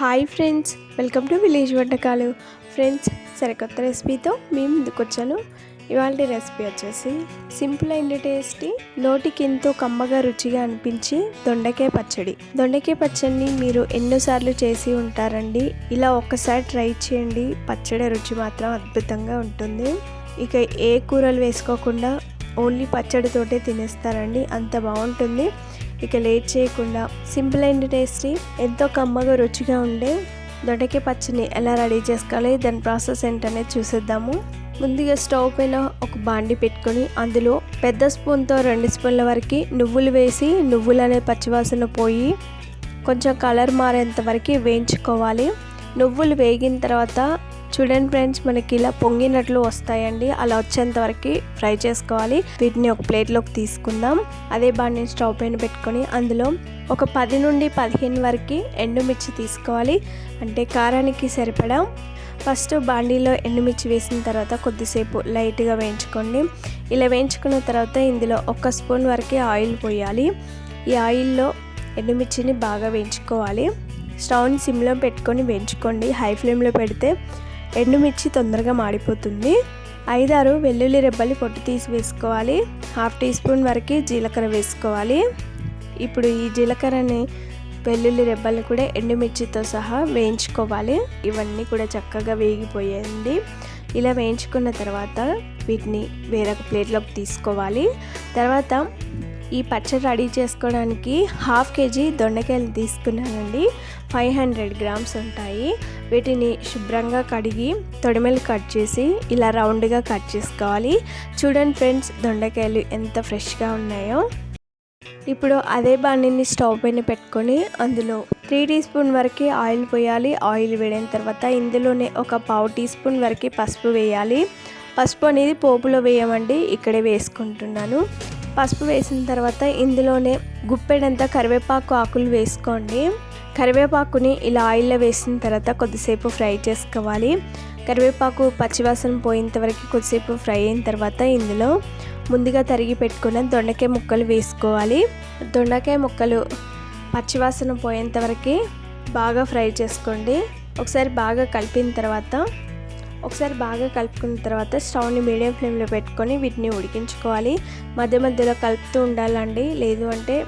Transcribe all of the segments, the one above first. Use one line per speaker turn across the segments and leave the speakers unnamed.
Hi friends welcome to village వంటకాలు. Friends సరికొత్త రెసిపీతో మేము ముందుకు వచ్చాను ఇవాళ రెసిపీ వచ్చేసి సింపుల్ అండ్ టేస్టీ నోటికి ఎంతో కమ్మగా రుచిగా అనిపించి దొండకాయ పచ్చడి. దొండకాయ పచ్చడిని మీరు ఎన్నోసార్లు చేసి ఉంటారండి. ఇలా ఒక్కసారి ట్రై చేయండి. పచ్చడి రుచి మాత్రం అద్భుతంగా ఉంటుంది. ఇక ఏ కూరలు వేసుకోకుండా ఓన్లీ పచ్చడితోటే తినేస్తారండి. అంత బాగుంటుంది. ఇక లేట్ చేయకుండా సింపుల్ అండ్ టేస్టీ ఎంతో కమ్మగా రుచిగా ఉండే దొండకాయ పచ్చిని ఎలా రెడీ చేసుకోవాలి దాని ప్రాసెస్ ఏంటనేది చూసేద్దాము. ముందుగా స్టవ్ పైన ఒక బాండి పెట్టుకొని అందులో పెద్ద స్పూన్తో రెండు స్పూన్ల వరకు నువ్వులు వేసి నువ్వులు అనే పచ్చివాసన పోయి కొంచెం కలర్ మారేంత వరకు వేయించుకోవాలి. నువ్వులు వేగిన తర్వాత చూడండి ఫ్రెండ్స్ మనకి ఇలా పొంగినట్లు వస్తాయండి. అలా వచ్చేంత వరకు ఫ్రై చేసుకోవాలి. వీటిని ఒక ప్లేట్లోకి తీసుకుందాం. అదే బాండిని స్టవ్ పైన పెట్టుకొని అందులో ఒక పది నుండి పదిహేను వరకు ఎండుమిర్చి తీసుకోవాలి. అంటే కారానికి సరిపడా ఫస్ట్ బాండీలో ఎండుమిర్చి వేసిన తర్వాత కొద్దిసేపు లైట్గా వేయించుకోండి. ఇలా వేయించుకున్న తర్వాత ఇందులో ఒక స్పూన్ వరకు ఆయిల్ పోయాలి. ఈ ఆయిల్లో ఎండుమిర్చిని బాగా వేయించుకోవాలి. స్టవ్ని సిమ్లో పెట్టుకొని వేయించుకోండి. హై ఫ్లేమ్లో పెడితే ఎండుమిర్చి తొందరగా మాడిపోతుంది. ఐదారు వెల్లుల్లి రెబ్బలు పొట్టు తీసి వేసుకోవాలి. హాఫ్ టీ స్పూన్ వరకు జీలకర్ర వేసుకోవాలి. ఇప్పుడు ఈ జీలకర్రని వెల్లుల్లి రెబ్బలు కూడా ఎండుమిర్చితో సహా వేయించుకోవాలి. ఇవన్నీ కూడా చక్కగా వేగిపోయింది ఇలా వేయించుకున్న తర్వాత వీటిని వేరొక ప్లేట్లోకి తీసుకోవాలి. తర్వాత ఈ పచ్చడి రెడీ చేసుకోవడానికి హాఫ్ కేజీ దొండకాయలు తీసుకున్నానండి. ఫైవ్ హండ్రెడ్ గ్రామ్స్ ఉంటాయి. వీటిని శుభ్రంగా కడిగి తొడిమెలు కట్ చేసి ఇలా రౌండ్గా కట్ చేసుకోవాలి. చూడండి ఫ్రెండ్స్ దొండకాయలు ఎంత ఫ్రెష్గా ఉన్నాయో. ఇప్పుడు అదే బాణీని స్టవ్ పైన పెట్టుకొని అందులో త్రీ టీ స్పూన్ వరకు ఆయిల్ పోయాలి. ఆయిల్ వేడిన తర్వాత ఇందులోనే ఒక పావు టీ స్పూన్ వరకు పసుపు వేయాలి. పసుపు అనేది పోపులో వేయమండి ఇక్కడే వేసుకుంటున్నాను. పసుపు వేసిన తర్వాత ఇందులోనే గుప్పెడంతా కరివేపాకు ఆకులు వేసుకోండి. కరివేపాకుని ఇలా ఆయిల్లో వేసిన తర్వాత కొద్దిసేపు ఫ్రై చేసుకోవాలి. కరివేపాకు పచ్చివాసన పోయేంత వరకు కొద్దిసేపు ఫ్రై అయిన తర్వాత ఇందులో ముందుగా తరిగి పెట్టుకున్న దొండకాయ ముక్కలు వేసుకోవాలి. దొండకాయ ముక్కలు పచ్చివాసన పోయేంత వరకు బాగా ఫ్రై చేసుకోండి. ఒకసారి బాగా కలిపిన తర్వాత ఒకసారి బాగా కలుపుకున్న తర్వాత స్టవ్ని మీడియం ఫ్లేమ్లో పెట్టుకొని వీటిని ఉడికించుకోవాలి. మధ్య మధ్యలో కలుపుతూ ఉండాలండి. లేదు అంటే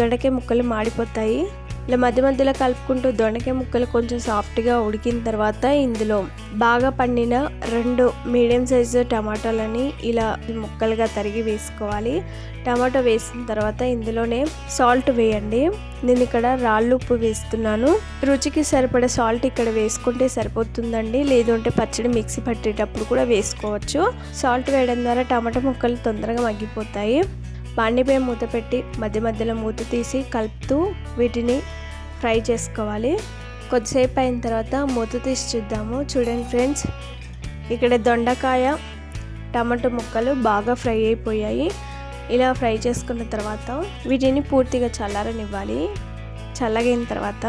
దొండకాయ ముక్కలు మాడిపోతాయి. ఇలా మధ్య మధ్యలో కలుపుకుంటూ దొండకాయ ముక్కలు కొంచెం సాఫ్ట్గా ఉడికిన తర్వాత ఇందులో బాగా పండిన రెండు మీడియం సైజు టమాటాలని ఇలా ముక్కలుగా తరిగి వేసుకోవాలి. టమాటో వేసిన తర్వాత ఇందులోనే సాల్ట్ వేయండి. నేను ఇక్కడ రాళ్ళు ఉప్పు వేస్తున్నాను. రుచికి సరిపడే సాల్ట్ ఇక్కడ వేసుకుంటే సరిపోతుందండి. లేదంటే పచ్చడి మిక్సీ పట్టేటప్పుడు కూడా వేసుకోవచ్చు. సాల్ట్ వేయడం ద్వారా టమాటా ముక్కలు తొందరగా మగ్గిపోతాయి. బాండిపై మూత పెట్టి మధ్య మధ్యలో మూత తీసి కలుపుతూ వీటిని ఫ్రై చేసుకోవాలి. కొద్దిసేపు అయిన తర్వాత మూత తీసి చూద్దాము. చూడండి ఫ్రెండ్స్ ఇక్కడ దొండకాయ టమాటో ముక్కలు బాగా ఫ్రై అయిపోయాయి. ఇలా ఫ్రై చేసుకున్న తర్వాత వీటిని పూర్తిగా చల్లారనివ్వాలి. చల్లగైన తర్వాత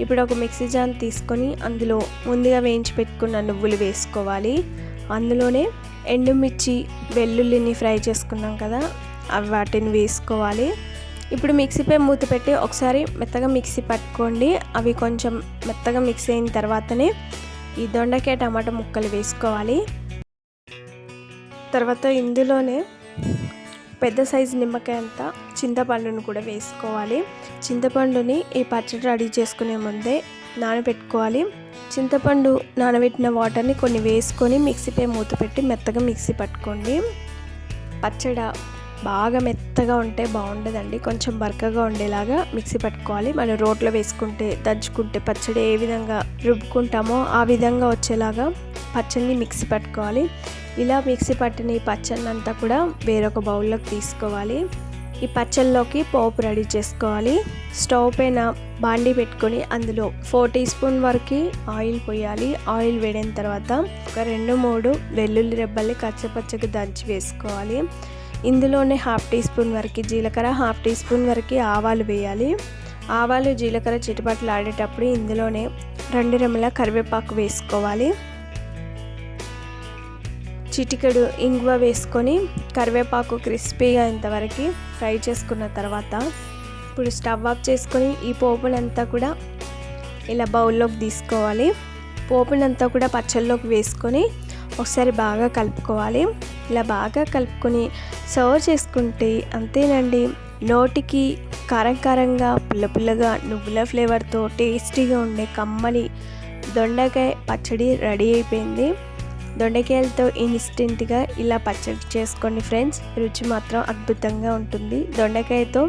ఇప్పుడు ఒక మిక్సీ జాన్ తీసుకొని అందులో ముందుగా వేయించి పెట్టుకున్న నువ్వులు వేసుకోవాలి. అందులోనే ఎండుమిర్చి వెల్లుల్లిని ఫ్రై చేసుకున్నాం కదా వాటిని వేసుకోవాలి. ఇప్పుడు మిక్సీపై మూత పెట్టి ఒకసారి మెత్తగా మిక్సీ పట్టుకోండి. అవి కొంచెం మెత్తగా మిక్స్ అయిన తర్వాతనే ఈ దొండకాయ టమాటా ముక్కలు వేసుకోవాలి. తర్వాత ఇందులోనే పెద్ద సైజు నిమ్మకాయ అంతా చింతపండును కూడా వేసుకోవాలి. చింతపండుని ఈ పచ్చడి రెడీ చేసుకునే ముందే నానబెట్టుకోవాలి. చింతపండు నానబెట్టిన వాటర్ని కొన్ని వేసుకొని మిక్సీపై మూత పెట్టి మెత్తగా మిక్సీ పట్టుకోండి. పచ్చడి బాగా మెత్తగా ఉంటే బాగుండదండి. కొంచెం బరకగా ఉండేలాగా మిక్సీ పట్టుకోవాలి. మనం రోట్లో వేసుకుంటే దంచుకుంటే పచ్చడి ఏ విధంగా రుబ్బుకుంటామో ఆ విధంగా వచ్చేలాగా పచ్చడిని మిక్సీ పట్టుకోవాలి. ఇలా మిక్సీ పట్టిన ఈ పచ్చడిని అంతా కూడా వేరొక బౌల్లోకి తీసుకోవాలి. ఈ పచ్చళ్ళలోకి పోపు రెడీ చేసుకోవాలి. స్టవ్ పైన బాండి పెట్టుకొని అందులో ఫోర్ టీ స్పూన్ వరకు ఆయిల్ పోయాలి. ఆయిల్ వేడిన తర్వాత ఒక రెండు మూడు వెల్లుల్లి రెబ్బల్ని కచ్చపచ్చగా దంచి వేసుకోవాలి. ఇందులోనే హాఫ్ టీ స్పూన్ వరకు జీలకర్ర హాఫ్ టీ స్పూన్ వరకు ఆవాలు వేయాలి. ఆవాలు జీలకర్ర చిటిపట్లు ఆడేటప్పుడు ఇందులోనే రెండు రెమ్మల కరివేపాకు వేసుకోవాలి. చిటికెడు ఇంగువ వేసుకొని కరివేపాకు క్రిస్పీగా ఇంతవరకు ఫ్రై చేసుకున్న తర్వాత ఇప్పుడు స్టవ్ ఆఫ్ చేసుకొని ఈ పోపునంతా కూడా ఇలా బౌల్లోకి తీసుకోవాలి. పోపునంతా కూడా పచ్చళ్ళలోకి వేసుకొని ఒకసారి బాగా కలుపుకోవాలి. ఇలా బాగా కలుపుకొని సర్వ్ చేసుకుంటే అంతేనండి. నోటికి కారం కారంగా పుల్ల పుల్లగా నువ్వుల ఫ్లేవర్తో టేస్టీగా ఉండే కమ్మని దొండకాయ పచ్చడి రెడీ అయిపోయింది. దొండకాయలతో ఇన్స్టెంట్గా ఇలా పచ్చడి చేసుకోండి ఫ్రెండ్స్ రుచి మాత్రం అద్భుతంగా ఉంటుంది. దొండకాయతో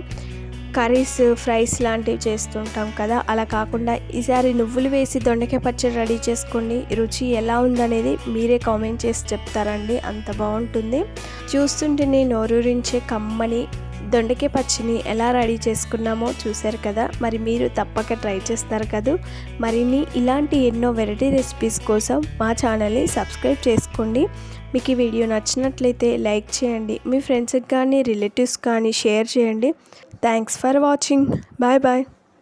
కర్రీస్ ఫ్రైస్ లాంటివి చేస్తుంటాం కదా. అలా కాకుండా ఈసారి నువ్వులు వేసి దొండకాయ పచ్చడి రెడీ చేసుకోండి రుచి ఎలా ఉందనేది మీరే కామెంట్ చేసి చెప్తారండి. అంత బాగుంటుంది. చూస్తుంటేనే నోరూరించే కమ్మని దొండకాయ పచ్చిని ఎలా రెడీ చేసుకున్నామో చూశారు కదా? మరి మీరు తప్పక ట్రై చేస్తారు కదా? మరిన్ని ఇలాంటి ఎన్నో వెరైటీ రెసిపీస్ కోసం మా ఛానల్ని సబ్స్క్రైబ్ చేసుకోండి. మీకు ఈ వీడియో నచ్చినట్లయితే లైక్ చేయండి. మీ ఫ్రెండ్స్కి కానీ రిలేటివ్స్ కానీ షేర్ చేయండి. Thanks for watching. Bye bye.